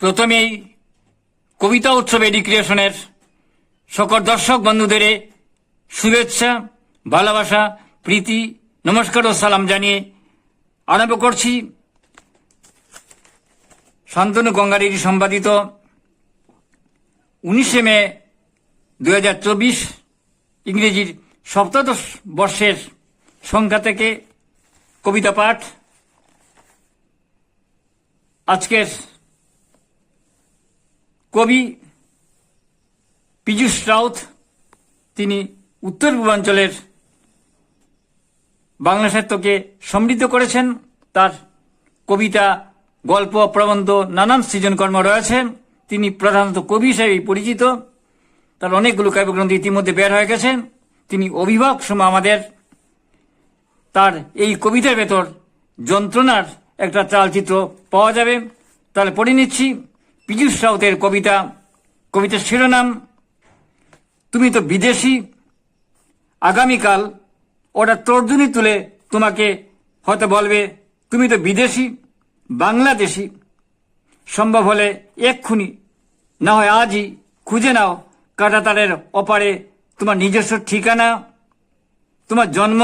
প্রথমেই কবিতা উৎসব এডুকেশনের সকল দর্শক বন্ধুদের শুভেচ্ছা, ভালোবাসা, প্রীতি, নমস্কার ও সালাম জানিয়ে আরম্ভ করছি। শান্তনু গঙ্গারির সম্পাদিত উনিশে মে দু হাজার চব্বিশ ইংরেজির সপ্তদশ বর্ষের সংখ্যা থেকে কবিতা পাঠ। আজকের কবি পীযূষ রাউত, তিনি উত্তর পূর্বাঞ্চলের বাংলা সাহিত্যকে সমৃদ্ধ করেছেন। তার কবিতা, গল্প, প্রবন্ধ, নানান সৃজনকর্ম রয়েছে। তিনি প্রধানত কবি হিসেবেই পরিচিত। তার অনেকগুলো কাব্যগ্রন্থ ইতিমধ্যে বের হয়ে গেছে। তিনি অভিভাবক সময় আমাদের। তার এই কবিতার ভেতর যন্ত্রণার একটা চালচিত্র পাওয়া যাবে। তাহলে পড়ে নিচ্ছি। পীযূষ রাউতের কবিতা, কবিতার শিরোনাম, তুমি তো বিদেশি, আগামীকাল ওটা তর্জনী তুলে তোমাকে হয়তো বলবে, তুমি তো বিদেশি, বাংলাদেশি, সম্ভব হলে এক্ষুনি, না হয় আজই খুঁজে নাও কাটাতারের অপারে তোমার নিজস্ব ঠিকানা, তোমার জন্ম,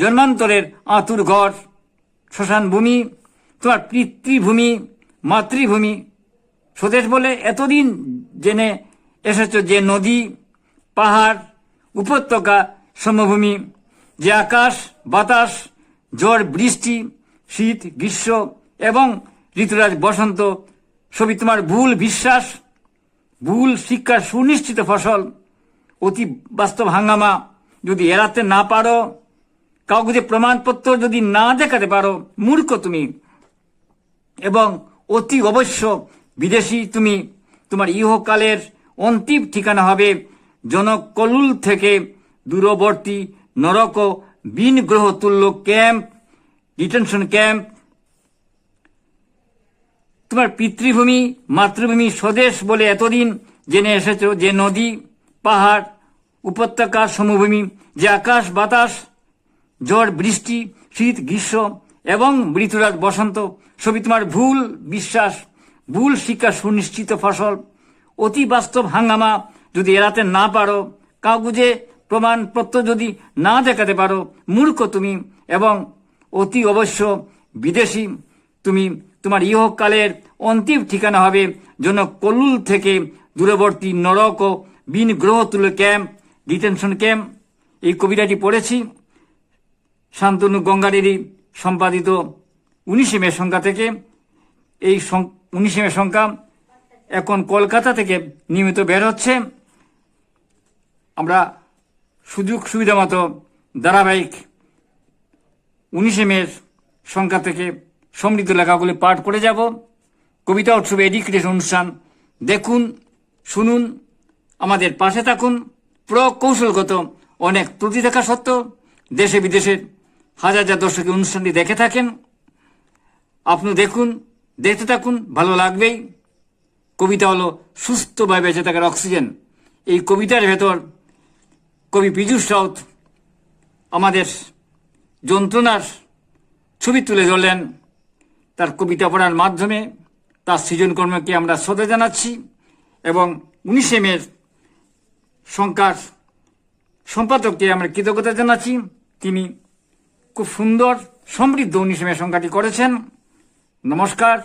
জন্মান্তরের আতুর ঘর শ্মশান ভূমি তোমার পিতৃভূমি, মাতৃভূমি স্বদেশ বলে এতদিন জেনে এসেছ যে নদী, পাহাড়, উপত্যকা, সমভূমি, যে আকাশ, বাতাস, ঝড়, বৃষ্টি, শীত, গ্রীষ্ম এবং ঋতুরাজ বসন্ত, সবই তোমার ভুল বিশ্বাস, ভুল শিক্ষার সুনিশ্চিত ফসল, অতি বাস্তব হাঙ্গামা। যদি এড়াতে না পারো যে প্রমাণপত্র যদি না দেখাতে পারো, মূর্খ তুমি। এবং অতি অবশ্য বিদেশি তুমি, তোমার ইহকালের অন্তিম ঠিকানা হবে জনকলুল থেকে দূরবর্তী নরক বিন গ্রহ তুল্য ক্যাম্প, ডিটেনশন ক্যাম্প। তোমার পিতৃভূমি, মাতৃভূমি স্বদেশ বলে এতদিন জেনে এসেছ যে নদী, পাহাড়, উপত্যকা সমভূমি, যে আকাশ, বাতাস, ঝড়, বৃষ্টি, শীত, গ্রীষ্ম এবং ঋতুরাজ বসন্ত, সবই তোমার ভুল বিশ্বাস। ভুল শিক্ষা সুনিশ্চিত ফসল, অতি বাস্তব হাঙ্গামা যদি এড়াতে না পারো, কাগজে প্রমাণপত্র যদি না দেখাতে পারো, মূর্খ তুমি এবং অতি অবশ্য বিদেশি তুমি, তোমার ইহকালের অন্তিম ঠিকানা হবে যেন কলুল থেকে দূরবর্তী নরক ও বিন গ্রহ তুলে ক্যাম্প, ডিটেনশন ক্যাম্প। এই কবিতাটি পড়েছি। শান্তনু গঙ্গারেরই সম্পাদিত উনিশে মে সংখ্যা থেকে। এই উনিশে মে সংখ্যা এখন কলকাতা থেকে নিয়মিত বের হচ্ছে। আমরা সুযোগ সুবিধা মতো ধারাবাহিক উনিশে মের সংখ্যা থেকে সমৃদ্ধ লেখাগুলি পাঠ করে যাব। কবিতা উৎসবে এডুকেশন অনুষ্ঠান দেখুন, শুনুন, আমাদের পাশে থাকুন। প্রকৌশলগত অনেক ত্রুটি থাকা সত্ত্বেও দেশে বিদেশের হাজার হাজার দর্শক অনুষ্ঠানটি দেখে থাকেন। আপনি দেখুন দেখতে থাকুন, ভালো লাগবেই। কবিতা হলো সুস্থভাবে বেঁচে থাকার অক্সিজেন। এই কবিতার ভেতর কবি পীযূষ রাউত আমাদের যন্ত্রণার ছবি তুলে ধরলেন। তার কবিতা পড়ার মাধ্যমে তার সৃজনকর্মকে আমরা শ্রদ্ধা জানাচ্ছি এবং উনিশে মের সংখ্যার সম্পাদককে আমরা কৃতজ্ঞতা জানাচ্ছি। তিনি খুব সুন্দর, সমৃদ্ধ উনিশে মে সংখ্যাটি করেছেন। নমস্কার।